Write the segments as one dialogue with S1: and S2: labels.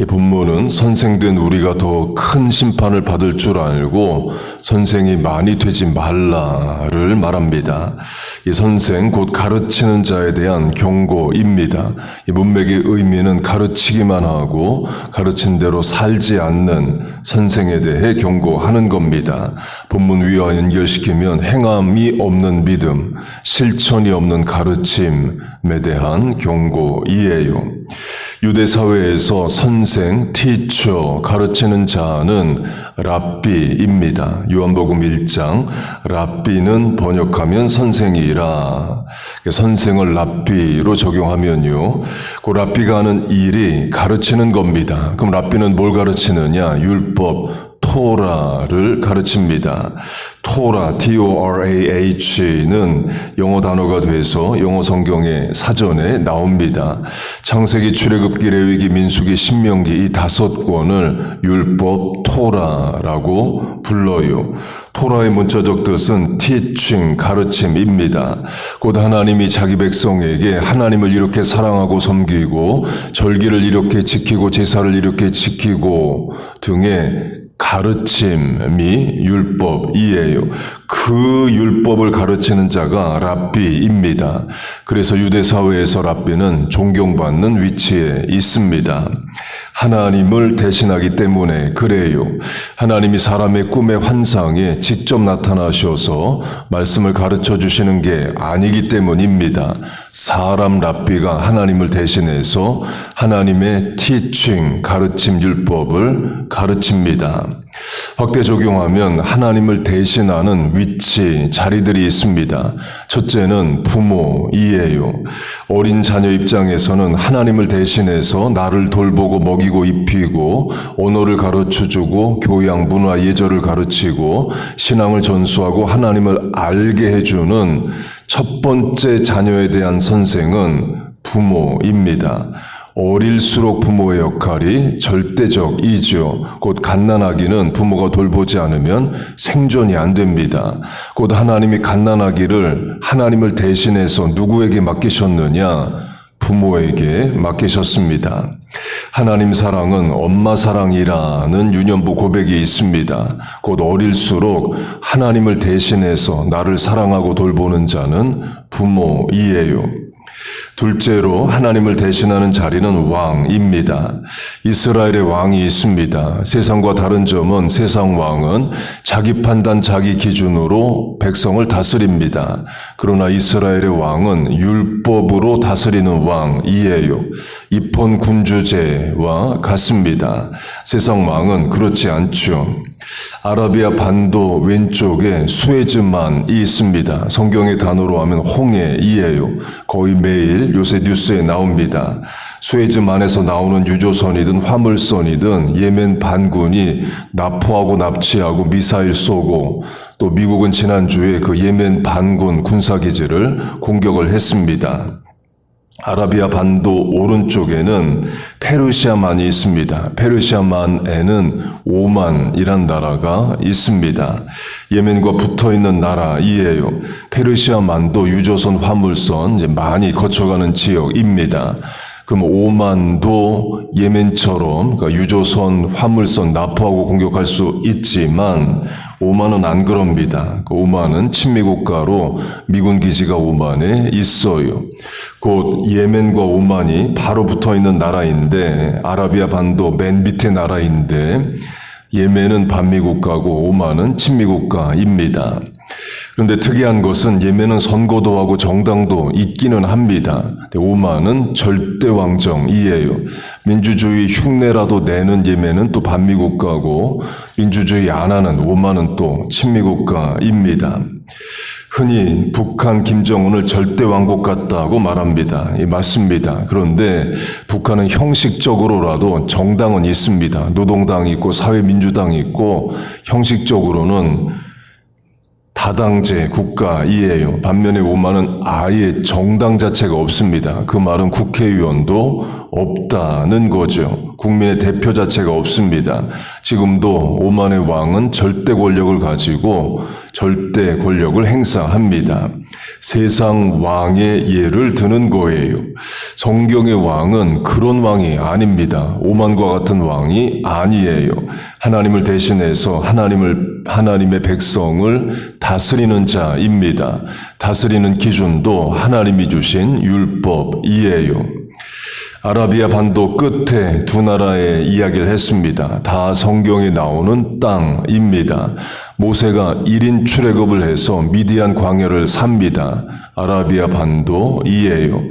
S1: 이 본문은 선생된 우리가 더 큰 심판을 받을 줄 알고 선생이 많이 되지 말라를 말합니다. 이 선생 곧 가르치는 자에 대한 경고입니다. 이 문맥의 의미는 가르치기만 하고 가르친 대로 살지 않는 선생에 대해 경고하는 겁니다. 본문 위와 연결시키면 행함이 없는 믿음, 실천이 없는 가르침에 대한 경고이에요. 유대 사회에서 선생, 티처, 가르치는 자는 랍비입니다. 요한복음 1장 랍비는 번역하면 선생이라. 선생을 랍비로 적용하면요. 그 랍비가 하는 일이 가르치는 겁니다. 그럼 랍비는 뭘 가르치느냐? 율법, 토라를 가르칩니다. 토라, T-O-R-A-H는 영어 단어가 돼서 영어 성경의 사전에 나옵니다. 창세기, 출애굽기, 레위기, 민수기, 신명기 이 다섯 권을 율법 토라라고 불러요. 토라의 문자적 뜻은 teaching, 가르침입니다. 곧 하나님이 자기 백성에게 하나님을 이렇게 사랑하고 섬기고 절기를 이렇게 지키고 제사를 이렇게 지키고 등의 가르침이 율법이에요. 그 율법을 가르치는 자가 랍비입니다. 그래서 유대 사회에서 랍비는 존경받는 위치에 있습니다. 하나님을 대신하기 때문에 그래요. 하나님이 사람의 꿈의 환상에 직접 나타나셔서 말씀을 가르쳐 주시는 게 아니기 때문입니다. 사람 랍비가 하나님을 대신해서 하나님의 티칭, 가르침 율법을 가르칩니다. 확대 적용하면 하나님을 대신하는 위치, 자리들이 있습니다. 첫째는 부모 이에요. 어린 자녀 입장에서는 하나님을 대신해서 나를 돌보고 먹이고 입히고 언어를 가르쳐 주고 교양, 문화, 예절을 가르치고 신앙을 전수하고 하나님을 알게 해주는 첫 번째 자녀에 대한 선생은 부모입니다. 어릴수록 부모의 역할이 절대적이죠. 곧 갓난아기는 부모가 돌보지 않으면 생존이 안 됩니다. 곧 하나님이 갓난아기를 하나님을 대신해서 누구에게 맡기셨느냐? 부모에게 맡기셨습니다. 하나님 사랑은 엄마 사랑이라는 유년부 고백이 있습니다. 곧 어릴수록 하나님을 대신해서 나를 사랑하고 돌보는 자는 부모이에요. 둘째로 하나님을 대신하는 자리는 왕입니다. 이스라엘의 왕이 있습니다. 세상과 다른 점은 세상 왕은 자기 판단, 자기 기준으로 백성을 다스립니다. 그러나 이스라엘의 왕은 율법으로 다스리는 왕이에요. 입헌 군주제와 같습니다. 세상 왕은 그렇지 않죠. 아라비아 반도 왼쪽에 수에즈만이 있습니다. 성경의 단어로 하면 홍해이에요. 거의 매일 요새 뉴스에 나옵니다. 수에즈만에서 나오는 유조선이든 화물선이든 예멘 반군이 납포하고 납치하고 미사일 쏘고 또 미국은 지난주에 그 예멘 반군 군사기지를 공격을 했습니다. 아라비아 반도 오른쪽에는 페르시아만이 있습니다. 페르시아만에는 오만이란 나라가 있습니다. 예멘과 붙어 있는 나라이에요. 페르시아만도 유조선 화물선 많이 거쳐가는 지역입니다. 그럼 오만도 예멘처럼 그러니까 유조선, 화물선 납포하고 공격할 수 있지만 오만은 안 그럽니다. 그 오만은 친미 국가로 미군 기지가 오만에 있어요. 곧 예멘과 오만이 바로 붙어 있는 나라인데 아라비아 반도 맨 밑에 나라인데 예멘은 반미 국가고 오만은 친미 국가입니다. 그런데 특이한 것은 예멘은 선거도 하고 정당도 있기는 합니다. 오만은 절대 왕정이에요. 민주주의 흉내라도 내는 예멘은 또 반미 국가고 민주주의 안 하는 오만은 또 친미 국가입니다. 흔히 북한 김정은을 절대 왕국 같다고 말합니다. 예, 맞습니다. 그런데 북한은 형식적으로라도 정당은 있습니다. 노동당이 있고 사회민주당이 있고 형식적으로는 다당제 국가이에요. 반면에 오만은 아예 정당 자체가 없습니다. 그 말은 국회의원도 없다는 거죠. 국민의 대표 자체가 없습니다. 지금도 오만의 왕은 절대 권력을 가지고 절대 권력을 행사합니다. 세상 왕의 예를 드는 거예요. 성경의 왕은 그런 왕이 아닙니다. 오만과 같은 왕이 아니에요. 하나님을 대신해서 하나님을 하나님의 백성을 다스리는 자입니다. 다스리는 기준도 하나님이 주신 율법이에요. 아라비아 반도 끝에 두 나라의 이야기를 했습니다. 다 성경에 나오는 땅입니다. 모세가 1인 출애굽을 해서 미디안 광야를 삽니다. 아라비아 반도 이에요.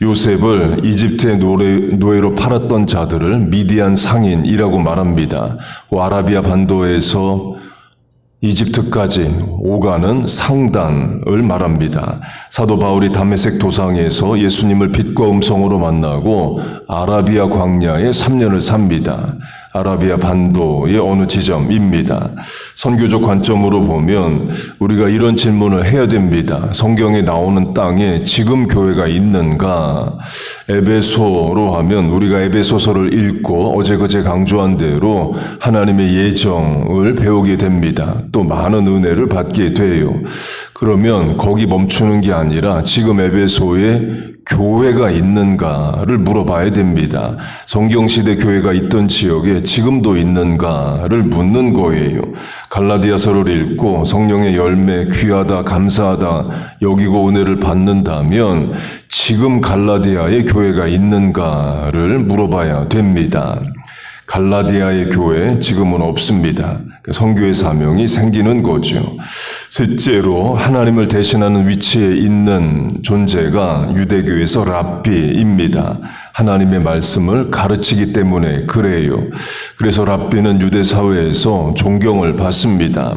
S1: 요셉을 이집트의 노래, 노예로 팔았던 자들을 미디안 상인이라고 말합니다. 그 아라비아 반도에서 이집트까지 오가는 상단을 말합니다. 사도 바울이 담메색 도상에서 예수님을 빛과 음성으로 만나고 아라비아 광야에 3년을 삽니다. 아라비아 반도의 어느 지점입니다. 선교적 관점으로 보면 우리가 이런 질문을 해야 됩니다. 성경에 나오는 땅에 지금 교회가 있는가? 에베소로 하면 우리가 에베소서를 읽고 어제 그제 강조한 대로 하나님의 예정을 배우게 됩니다. 또 많은 은혜를 받게 돼요. 그러면 거기 멈추는 게 아니라 지금 에베소에 교회가 있는가를 물어봐야 됩니다. 성경시대 교회가 있던 지역에 지금도 있는가를 묻는 거예요. 갈라디아서를 읽고 성령의 열매 귀하다 감사하다 여기고 은혜를 받는다면 지금 갈라디아에 교회가 있는가를 물어봐야 됩니다. 갈라디아의 교회 지금은 없습니다. 성교의 사명이 생기는 거죠. 셋째로 하나님을 대신하는 위치에 있는 존재가 유대교에서 랍비입니다. 하나님의 말씀을 가르치기 때문에 그래요. 그래서 랍비는 유대 사회에서 존경을 받습니다.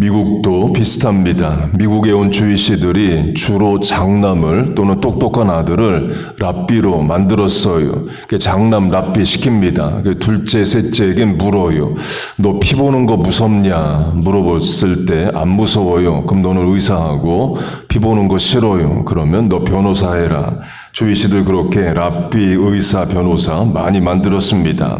S1: 미국도 비슷합니다. 미국에 온 주이시들이 주로 장남을 또는 똑똑한 아들을 랍비로 만들었어요. 장남 랍비 시킵니다. 그 둘째, 셋째에겐 물어요. 너 피 보는 거 무섭냐? 물어봤을 때 안 무서워요. 그럼 너는 의사하고 피 보는 거 싫어요. 그러면 너 변호사 해라. 주이시들 그렇게 랍비, 의사, 변호사 많이 만들었습니다.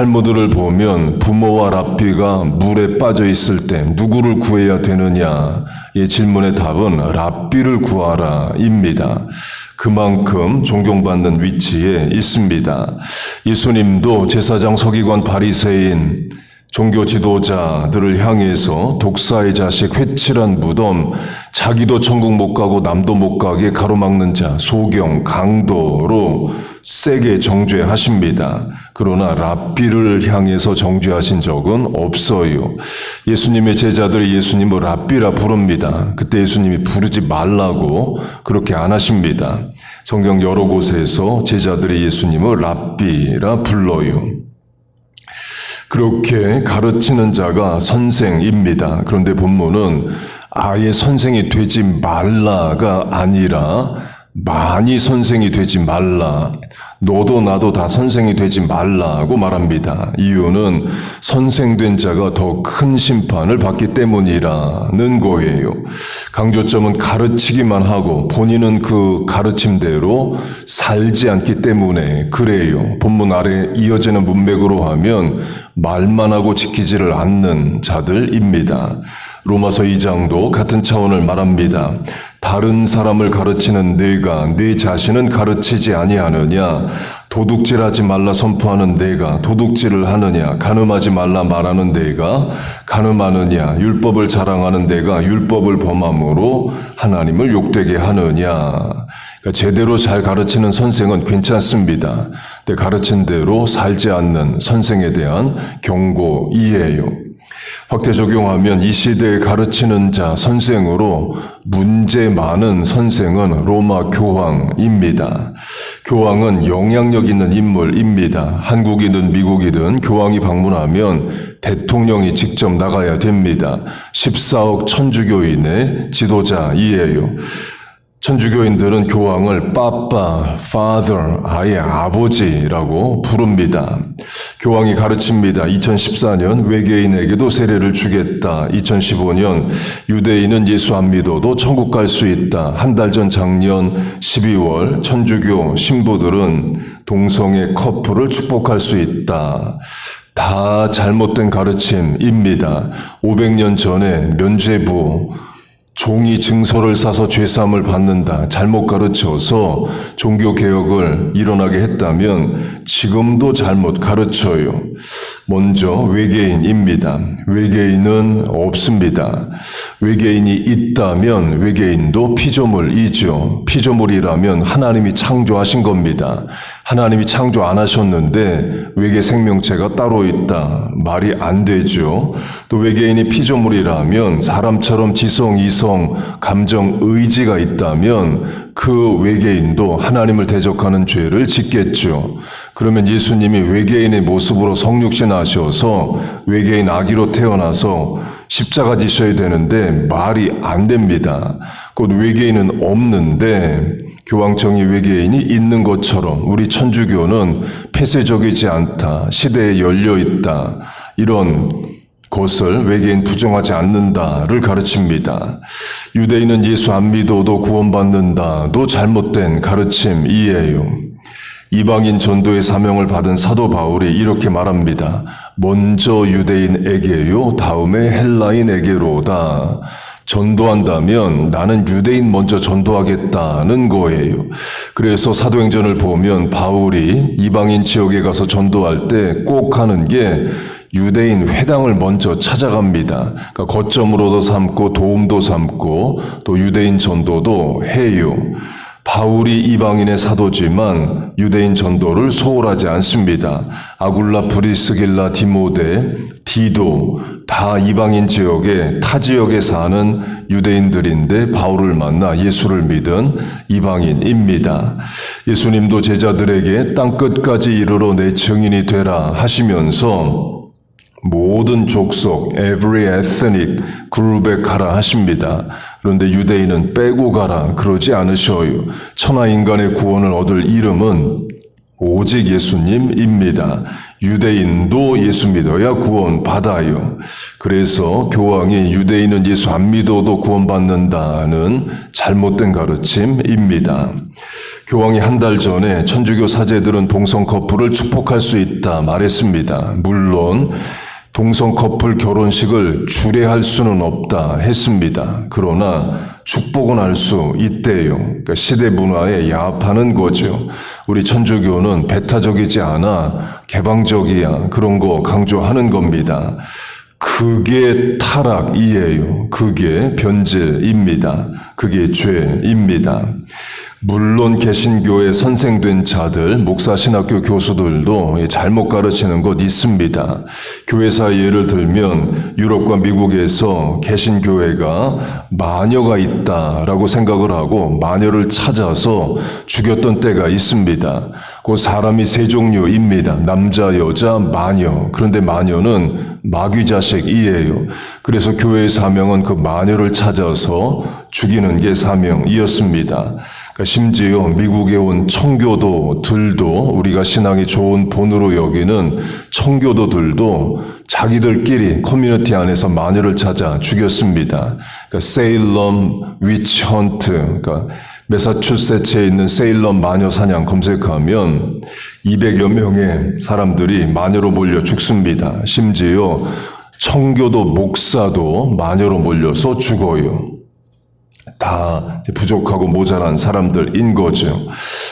S1: 탈무드를 보면 부모와 랍비가 물에 빠져 있을 때 누구를 구해야 되느냐? 이 질문의 답은 랍비를 구하라입니다. 그만큼 존경받는 위치에 있습니다. 예수님도 제사장 서기관 바리새인 종교 지도자들을 향해서 독사의 자식 회칠한 무덤 자기도 천국 못 가고 남도 못 가게 가로막는 자 소경 강도로 세게 정죄하십니다. 그러나 랍비를 향해서 정죄하신 적은 없어요. 예수님의 제자들이 예수님을 랍비라 부릅니다. 그때 예수님이 부르지 말라고 그렇게 안 하십니다. 성경 여러 곳에서 제자들이 예수님을 랍비라 불러요. 그렇게 가르치는 자가 선생입니다. 그런데 본문은 아예 선생이 되지 말라가 아니라 많이 선생이 되지 말라. 너도 나도 다 선생이 되지 말라고 말합니다. 이유는 선생된 자가 더 큰 심판을 받기 때문이라는 거예요. 강조점은 가르치기만 하고 본인은 그 가르침대로 살지 않기 때문에 그래요. 본문 아래 이어지는 문맥으로 하면 말만 하고 지키지를 않는 자들입니다. 로마서 2장도 같은 차원을 말합니다. 다른 사람을 가르치는 내가 네 자신은 가르치지 아니하느냐 도둑질하지 말라 선포하는 내가 도둑질을 하느냐 간음하지 말라 말하는 내가 간음하느냐 율법을 자랑하는 내가 율법을 범함으로 하나님을 욕되게 하느냐 그러니까 제대로 잘 가르치는 선생은 괜찮습니다. 근데 가르친 대로 살지 않는 선생에 대한 경고이에요. 확대 적용하면 이 시대에 가르치는 자 선생으로 문제 많은 선생은 로마 교황입니다. 교황은 영향력 있는 인물입니다. 한국이든 미국이든 교황이 방문하면 대통령이 직접 나가야 됩니다. 14억 천주교인의 지도자이에요. 천주교인들은 교황을 빠빠, father, 아예 아버지라고 부릅니다. 교황이 가르칩니다. 2014년 외계인에게도 세례를 주겠다. 2015년 유대인은 예수 안 믿어도 천국 갈 수 있다. 한 달 전 작년 12월 천주교 신부들은 동성애 커플을 축복할 수 있다. 다 잘못된 가르침입니다. 500년 전에 면죄부 종이 증서를 싸서 죄사함을 받는다. 잘못 가르쳐서 종교 개혁을 일어나게 했다면 지금도 잘못 가르쳐요. 먼저 외계인입니다. 외계인은 없습니다. 외계인이 있다면 외계인도 피조물이죠. 피조물이라면 하나님이 창조하신 겁니다. 하나님이 창조 안 하셨는데 외계 생명체가 따로 있다. 말이 안 되죠. 또 외계인이 피조물이라면 사람처럼 지성, 이성, 감정, 의지가 있다면 그 외계인도 하나님을 대적하는 죄를 짓겠죠. 그러면 예수님이 외계인의 모습으로 성육신 하셔서 외계인 아기로 태어나서 십자가 지셔야 되는데 말이 안 됩니다. 곧 외계인은 없는데 교황청이 외계인이 있는 것처럼 우리 천주교는 폐쇄적이지 않다. 시대에 열려 있다. 이런 것을 외계인 부정하지 않는다를 가르칩니다. 유대인은 예수 안 믿어도 구원받는다도 잘못된 가르침이에요. 이방인 전도의 사명을 받은 사도 바울이 이렇게 말합니다. 먼저 유대인에게요, 다음에 헬라인에게로다. 전도한다면 나는 유대인 먼저 전도하겠다는 거예요. 그래서 사도행전을 보면 바울이 이방인 지역에 가서 전도할 때 꼭 하는 게 유대인 회당을 먼저 찾아갑니다. 그러니까 거점으로도 삼고 도움도 삼고 또 유대인 전도도 해요. 바울이 이방인의 사도지만 유대인 전도를 소홀하지 않습니다. 아굴라, 브리스길라, 디모데, 디도 다 이방인 지역에 타 지역에 사는 유대인들인데 바울을 만나 예수를 믿은 이방인입니다. 예수님도 제자들에게 땅 끝까지 이르러 내 증인이 되라 하시면서 모든 족속, every ethnic 그룹에 가라 하십니다. 그런데 유대인은 빼고 가라 그러지 않으셔요. 천하 인간의 구원을 얻을 이름은 오직 예수님입니다. 유대인도 예수 믿어야 구원 받아요. 그래서 교황이 유대인은 예수 안 믿어도 구원받는다는 잘못된 가르침입니다. 교황이 한 달 전에 천주교 사제들은 동성 커플을 축복할 수 있다 말했습니다. 물론 동성 커플 결혼식을 주례할 수는 없다 했습니다. 그러나 축복은 할 수 있대요. 그러니까 시대 문화에 야합하는 거죠. 우리 천주교는 배타적이지 않아 개방적이야 그런 거 강조하는 겁니다. 그게 타락이에요. 그게 변질입니다. 그게 죄입니다. 물론 개신교에 선생된 자들, 목사 신학교 교수들도 잘못 가르치는 것 있습니다. 교회사 예를 들면 유럽과 미국에서 개신교회가 마녀가 있다라고 생각을 하고 마녀를 찾아서 죽였던 때가 있습니다. 그 사람이 세 종류입니다. 남자, 여자, 마녀. 그런데 마녀는 마귀 자식이에요. 그래서 교회의 사명은 그 마녀를 찾아서 죽이는 게 사명이었습니다. 심지어 미국에 온 청교도들도 우리가 신앙이 좋은 본으로 여기는 청교도들도 자기들끼리 커뮤니티 안에서 마녀를 찾아 죽였습니다. 그러니까 세일럼 위치 헌트, 그러니까 메사추세츠에 있는 세일럼 마녀 사냥 검색하면 200여 명의 사람들이 마녀로 몰려 죽습니다. 심지어 청교도 목사도 마녀로 몰려서 죽어요. 다 부족하고 모자란 사람들인 거죠.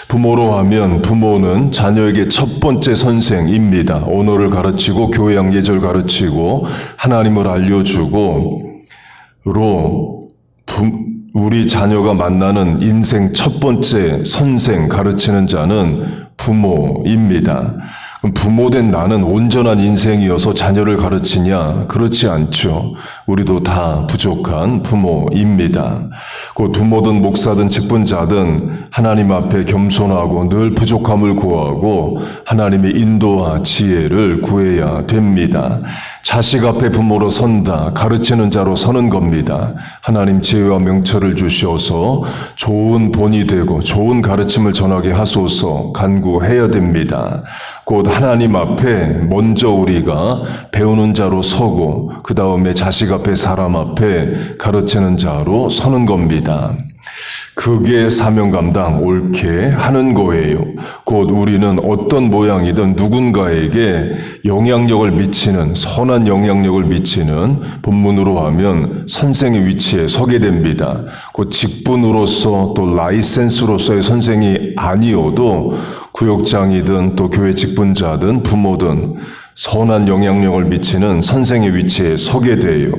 S1: 부모로 하면 부모는 자녀에게 첫 번째 선생입니다. 언어를 가르치고 교양 예절 가르치고 하나님을 알려주고 로 우리 자녀가 만나는 인생 첫 번째 선생 가르치는 자는 부모입니다. 부모된 나는 온전한 인생이어서 자녀를 가르치냐? 그렇지 않죠. 우리도 다 부족한 부모입니다. 그 부모든 목사든 직분자든 하나님 앞에 겸손하고 늘 부족함을 구하고 하나님의 인도와 지혜를 구해야 됩니다. 자식 앞에 부모로 선다. 가르치는 자로 서는 겁니다. 하나님 지혜와 명철 상처를 주셔서 좋은 본이 되고 좋은 가르침을 전하게 하소서 간구해야 됩니다. 곧 하나님 앞에 먼저 우리가 배우는 자로 서고 그 다음에 자식 앞에 사람 앞에 가르치는 자로 서는 겁니다. 그게 사명 감당 옳게 하는 거예요. 곧 우리는 어떤 모양이든 누군가에게 영향력을 미치는 선한 영향력을 미치는 본문으로 하면 선생의 위치에 서게 됩니다. 곧 직분으로서 또 라이센스로서의 선생이 아니어도 구역장이든 또 교회 직분자든 부모든 선한 영향력을 미치는 선생의 위치에 서게 돼요.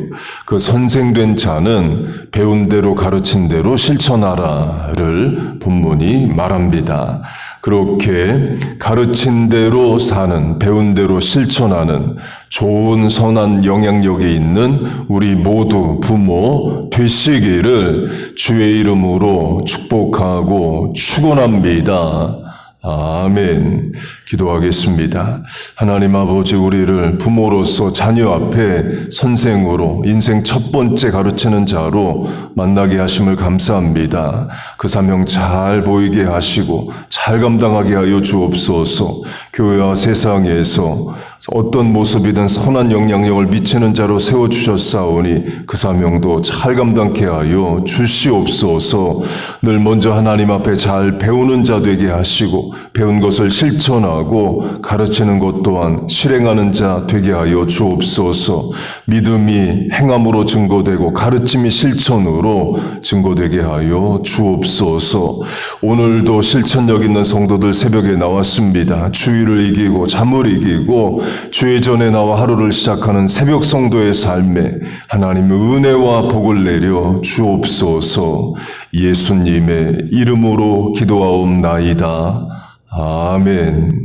S1: 그 선생된 자는 배운 대로 가르친 대로 실천하라를 본문이 말합니다. 그렇게 가르친 대로 사는, 배운 대로 실천하는 좋은 선한 영향력이 있는 우리 모두 부모 되시기를 주의 이름으로 축복하고 축원합니다. 아멘. 기도하겠습니다. 하나님 아버지 우리를 부모로서 자녀 앞에 선생으로 인생 첫 번째 가르치는 자로 만나게 하심을 감사합니다. 그 사명 잘 보이게 하시고 잘 감당하게 하여 주옵소서. 교회와 세상에서 어떤 모습이든 선한 영향력을 미치는 자로 세워 주셨사오니 그 사명도 잘 감당케 하여 주시옵소서. 늘 먼저 하나님 앞에 잘 배우는 자 되게 하시고 배운 것을 실천하고 가르치는 것 또한 실행하는 자 되게 하여 주옵소서. 믿음이 행함으로 증거되고 가르침이 실천으로 증거되게 하여 주옵소서. 오늘도 실천력 있는 성도들 새벽에 나왔습니다. 주의를 이기고 잠을 이기고 주의 전에 나와 하루를 시작하는 새벽 성도의 삶에 하나님의 은혜와 복을 내려 주옵소서. 예수님의 이름으로 기도하옵나이다. 아멘.